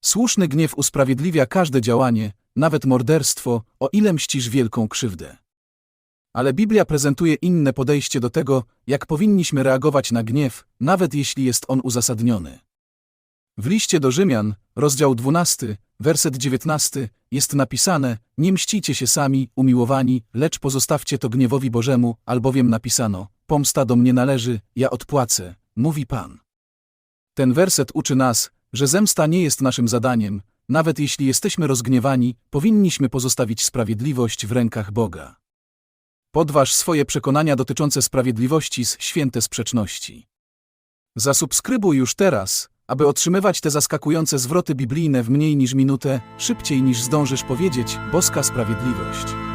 Słuszny gniew usprawiedliwia każde działanie, nawet morderstwo, o ile mścisz wielką krzywdę. Ale Biblia prezentuje inne podejście do tego, jak powinniśmy reagować na gniew, nawet jeśli jest on uzasadniony. W liście do Rzymian, rozdział 12, werset 19, jest napisane: Nie mścicie się sami, umiłowani, lecz pozostawcie to gniewowi Bożemu, albowiem napisano: Pomsta do mnie należy, ja odpłacę, mówi Pan. Ten werset uczy nas, że zemsta nie jest naszym zadaniem, nawet jeśli jesteśmy rozgniewani, powinniśmy pozostawić sprawiedliwość w rękach Boga. Podważ swoje przekonania dotyczące sprawiedliwości z święte sprzeczności. Zasubskrybuj już teraz, aby otrzymywać te zaskakujące zwroty biblijne w mniej niż minutę, szybciej niż zdążysz powiedzieć boska sprawiedliwość.